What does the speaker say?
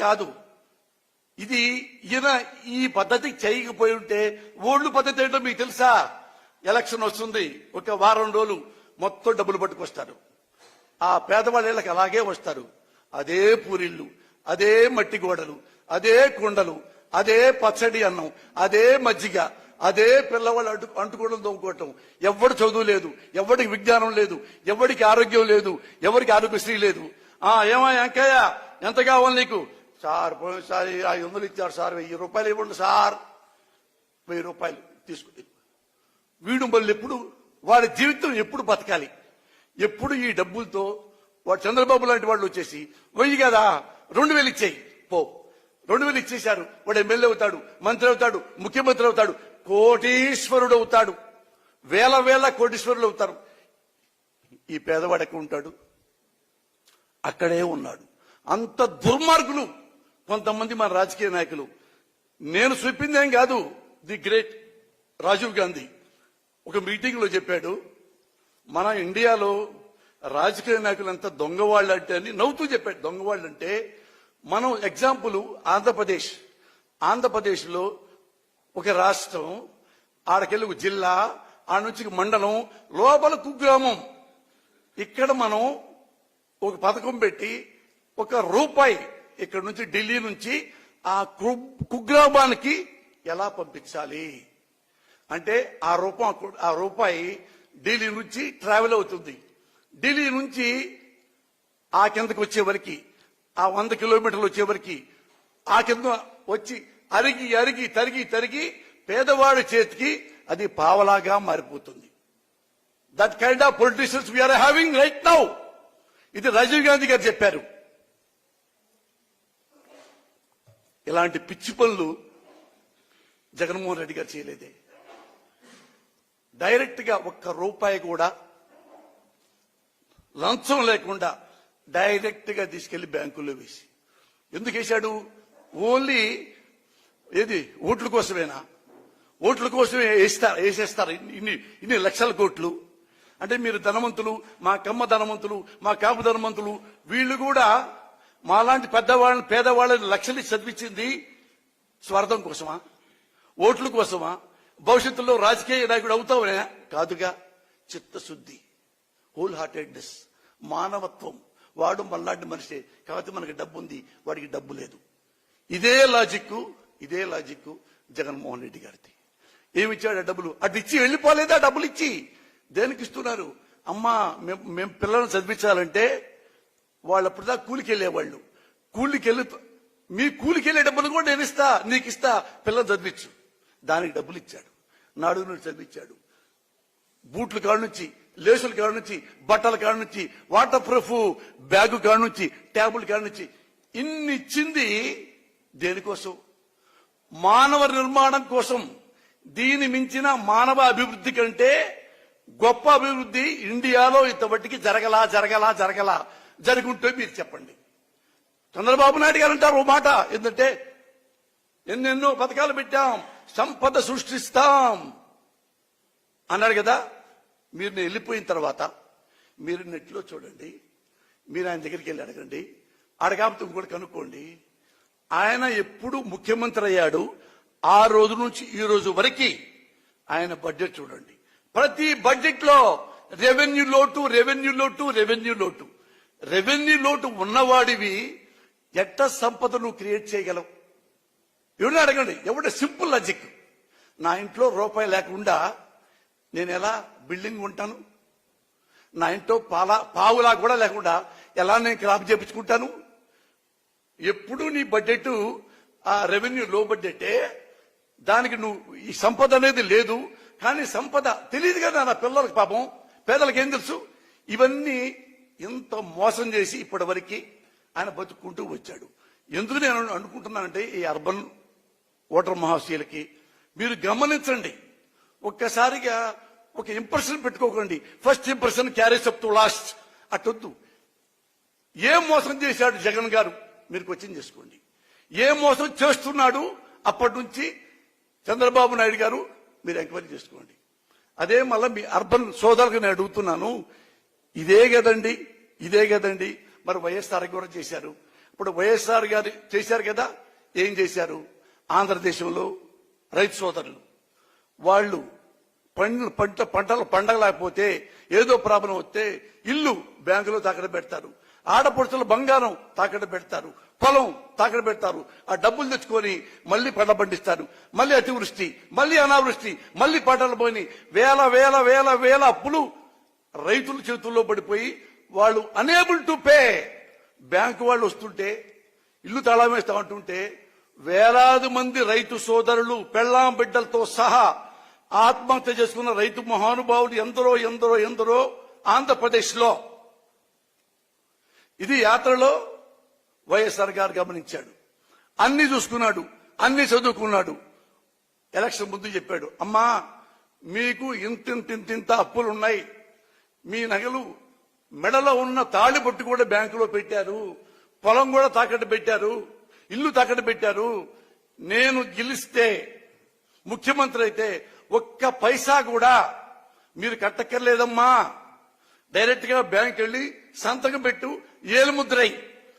కాదు. ఇది ఈయన ఈ పద్ధతి చేయకపోయి ఉంటే ఓళ్ళు పద్ధతి ఏంటో మీకు తెలుసా? ఎలక్షన్ వస్తుంది. ఒక వారం రోజులు మొత్తం డబ్బులు పట్టుకొస్తారు. ఆ పేదవాళ్ళకి అలాగే వస్తారు. అదే పూరిళ్ళు అదే మట్టి గోడలు అదే కుండలు అదే పచ్చడి అన్నం అదే మజ్జిగ అదే పిల్లవాళ్ళు అంటు అంటుకోవడం తోముకోవటం. ఎవడు చదువు లేదు ఎవడికి విజ్ఞానం లేదు ఎవడికి ఆరోగ్యం లేదు ఎవరికి ఆరోగ్యశ్రీ లేదు. ఆ ఏమా ఎంకయ్య ఎంత కావాలి నీకు? సార్ పోయినసారి ఐదు వందలు ఇచ్చారు సార్ వెయ్యి రూపాయలు ఇవ్వండి సార్. వెయ్యి రూపాయలు తీసుకుని వీడు మళ్ళీ ఎప్పుడు వాడి జీవితం ఎప్పుడు బతకాలి. ఎప్పుడు ఈ డబ్బులతో వాడు చంద్రబాబు లాంటి వాళ్ళు వచ్చేసి వెయ్యి కదా రెండు వేలు ఇచ్చేయి పో. రెండు వేలు ఇచ్చేశారు వాడు ఎమ్మెల్యే అవుతాడు మంత్రి అవుతాడు ముఖ్యమంత్రి అవుతాడు కోటీశ్వరుడు అవుతాడు. వేల వేల కోటీశ్వరులు అవుతారు. ఈ పేదవాడు ఎక్కడ ఉంటాడు? అక్కడే ఉన్నాడు. అంత దుర్మార్గులు కొంతమంది మన రాజకీయ నాయకులు. నేను చెప్పింది ఏం కాదు. ది గ్రేట్ రాజీవ్ గాంధీ ఒక మీటింగ్లో చెప్పాడు మన ఇండియాలో రాజకీయ నాయకులు ఎంత దొంగవాళ్ళు అంటే అని నవ్వుతూ చెప్పాడు. దొంగవాళ్ళు అంటే మనం ఎగ్జాంపుల్ ఆంధ్రప్రదేశ్. ఆంధ్రప్రదేశ్లో ఒక రాష్ట్రం ఆడకెళ్ళి ఒక జిల్లా ఆడ నుంచి మండలం లోపల కుగ్రామం. ఇక్కడ మనం ఒక పథకం పెట్టి ఒక రూపాయి ఇక్కడ నుంచి ఢిల్లీ నుంచి ఆ కు- కుగ్రామానికి ఎలా పంపించాలి? అంటే ఆ రూపం ఆ రూపాయి ఢిల్లీ నుంచి ట్రావెల్ అవుతుంది. ఢిల్లీ నుంచి ఆ కిందకి వచ్చే ఆ వంద కిలోమీటర్లు వచ్చే ఆ కింద వచ్చి అరిగి అరిగి తరిగి తరిగి పేదవాడి చేతికి అది పావలాగా మారిపోతుంది. That kind of politicians we are having right now ఇది రాజీవ్ గాంధీ గారు చెప్పారు. ఇలాంటి పిచ్చి పనులు జగన్మోహన్ రెడ్డి గారు చేయలేదే. డైరెక్ట్గా ఒక్క రూపాయి కూడా లంచం లేకుండా డైరెక్ట్గా తీసుకెళ్ళి బ్యాంకుల్లో వేసి. ఎందుకు వేశాడు? ఓన్లీ ఏది? ఓట్ల కోసమేనా? ఓట్ల కోసమే వేస్తారు వేసేస్తారు. ఇన్ని- ఇన్ని ఇన్ని లక్షల కోట్లు. అంటే మీరు ధనవంతులు మా కమ్మ ధనవంతులు మా కాపు ధనవంతులు వీళ్ళు కూడా మాలాంటి పెద్దవాళ్ళని పేదవాళ్ళని లక్షలు చదివించింది స్వార్థం కోసమా? ఓట్ల కోసమా? భవిష్యత్తులో రాజకీయ నాయకుడు అవుతావునే? కాదుగా. చిత్తశుద్ధి. హోల్ హార్టెడ్నెస్ మానవత్వం. వాడు మళ్ళాంటి మనిషే. కాబట్టి మనకి డబ్బు ఉంది వాడికి డబ్బు లేదు. ఇదే లాజిక్ ఇదే లాజిక్ జగన్మోహన్ రెడ్డి గారిది. ఏమి ఇచ్చాడు ఆ డబ్బులు? అటు ఇచ్చి వెళ్ళిపోలేదా డబ్బులు ఇచ్చి దేనికి ఇస్తున్నారు? అమ్మా మేము మేము పిల్లల్ని చదివించాలంటే వాళ్ళు అప్పుడుదా కూలికి వెళ్ళేవాళ్ళు కూలికి వెళ్ళి మీ కూలికి వెళ్ళే డబ్బులు కూడా నేను ఇస్తా నీకు ఇస్తా పిల్లలు చదివించు. దానికి డబ్బులు ఇచ్చాడు. నాడు నుండి చదివించాడు. బూట్ల కాడ నుంచి లేసుల కాడ నుంచి బట్టల కాడ నుంచి వాటర్ ప్రూఫ్ బ్యాగు కాడ నుంచి ట్యాబుల్ కాడ నుంచి ఇన్ని ఇచ్చింది దేనికోసం? మానవ నిర్మాణం కోసం. దీని మించిన మానవ అభివృద్ధి కంటే గొప్ప అభివృద్ధి ఇండియాలో ఇంతవట్టికి జరగలా జరగలా జరగలా. జరుగుంటే మీరు చెప్పండి. చంద్రబాబు నాయుడు గారు అంటారు ఓ మాట ఏంటంటే ఎన్నెన్నో పథకాలు పెట్టాం సంపద సృష్టిస్తాం. అన్నాడు కదా మీరు నేను వెళ్ళిపోయిన తర్వాత మీరు నెట్లో చూడండి మీరు ఆయన దగ్గరికి వెళ్ళి అడగండి అడగాపితే ఇంకోటి కనుక్కోండి. ఆయన ఎప్పుడు ముఖ్యమంత్రి అయ్యాడు ఆ రోజు నుంచి ఈ రోజు వరకు ఆయన బడ్జెట్ చూడండి. ప్రతి బడ్జెట్లో రెవెన్యూ లోటు రెవెన్యూ లోటు రెవెన్యూ లోటు. రెవెన్యూ లోటు ఉన్నవాడివి ఎట్ట సంపద నువ్వు క్రియేట్ చేయగలవు? ఎవరిని అడగండి? ఎవడ సింపుల్ లాజిక్. నా ఇంట్లో రూపాయి లేకుండా నేను ఎలా బిల్డింగ్ ఉంటాను? నా ఇంట్లో పాలా పావులా కూడా లేకుండా ఎలా నేను క్రాప్ చేపించుకుంటాను? ఎప్పుడు నీ బడ్జెట్ ఆ రెవెన్యూ లో బడ్జెటే దానికి నువ్వు ఈ సంపద అనేది లేదు కానీ సంపద తెలియదు కదా నా పిల్లలకి పాపం. పేదలకు ఏం తెలుసు? ఇవన్నీ ఇంత మోసం చేసి ఇప్పటి వరకు ఆయన బతుక్కుంటూ వచ్చాడు. ఎందుకు నేను అనుకుంటున్నానంటే ఈ అర్బన్ ఓటర్ మహాశీలకి మీరు గమనించండి. ఒక్కసారిగా ఒక ఇంప్రెషన్ పెట్టుకోకండి. First impression carries up to last అట్టొద్దు. ఏం మోసం చేశాడు జగన్ గారు? మీరు క్వశ్చన్ చేసుకోండి. ఏం మోసం చేస్తున్నాడు? అప్పటి నుంచి చంద్రబాబు నాయుడు గారు మీరు ఎంక్వైరీ చేసుకోండి. అదే మళ్ళీ మీ అర్బన్ సోదరులకు నేను అడుగుతున్నాను. ఇదే కదండి ఇదే కదండి. మరి వైఎస్ఆర్ కూడా చేశారు. ఇప్పుడు వైఎస్ఆర్ గారు చేశారు కదా ఏం చేశారు? ఆంధ్రదేశంలో రైతు సోదరులు వాళ్ళు పండ్లు పంట పంటలు పండగలేకపోతే ఏదో ప్రాబ్లం వస్తే ఇల్లు బ్యాంకులో తాకట్టు పెడతారు. ఆడపడుచులు బంగారం తాకట్టు పెడతారు. పొలం తాకట్టు పెడతారు. ఆ డబ్బులు తెచ్చుకొని మళ్ళీ పంట పండిస్తారు. మళ్ళీ అతివృష్టి మళ్ళీ అనావృష్టి మళ్ళీ పంటలు పోయి వేల వేల వేల వేల అప్పులు రైతుల చేతుల్లో పడిపోయి వాళ్ళు అనేబుల్ టు పే బ్యాంకు వాళ్ళు వస్తుంటే ఇల్లు తాళం వేస్తా ఉంటుంటే వేలాది మంది రైతు సోదరులు పెళ్ళాం బిడ్డలతో సహా ఆత్మహత్య చేసుకున్న రైతు మహానుభావులు ఎందరో ఎందరో ఎందరో ఆంధ్రప్రదేశ్లో ఇది యాత్రలో వైఎస్ఆర్ గారు గమనించాడు. అన్ని చూసుకున్నాడు అన్ని చదువుకున్నాడు. ఎలక్షన్ ముందు చెప్పాడు అమ్మా మీకు ఇంతింతింతింత అప్పులు ఉన్నాయి మీ నగలు మెడలో ఉన్న తాళి బొట్టు కూడా బ్యాంకులో పెట్టారు. పొలం కూడా తాకట్టు పెట్టారు. ఇల్లు తాకట్టు పెట్టారు. నేను గెలిస్తే ముఖ్యమంత్రి అయితే ఒక్క పైసా కూడా మీరు కట్టక్కర్లేదమ్మా. డైరెక్ట్గా బ్యాంక్ వెళ్ళి సంతకం పెట్టు ఏలుముద్రై.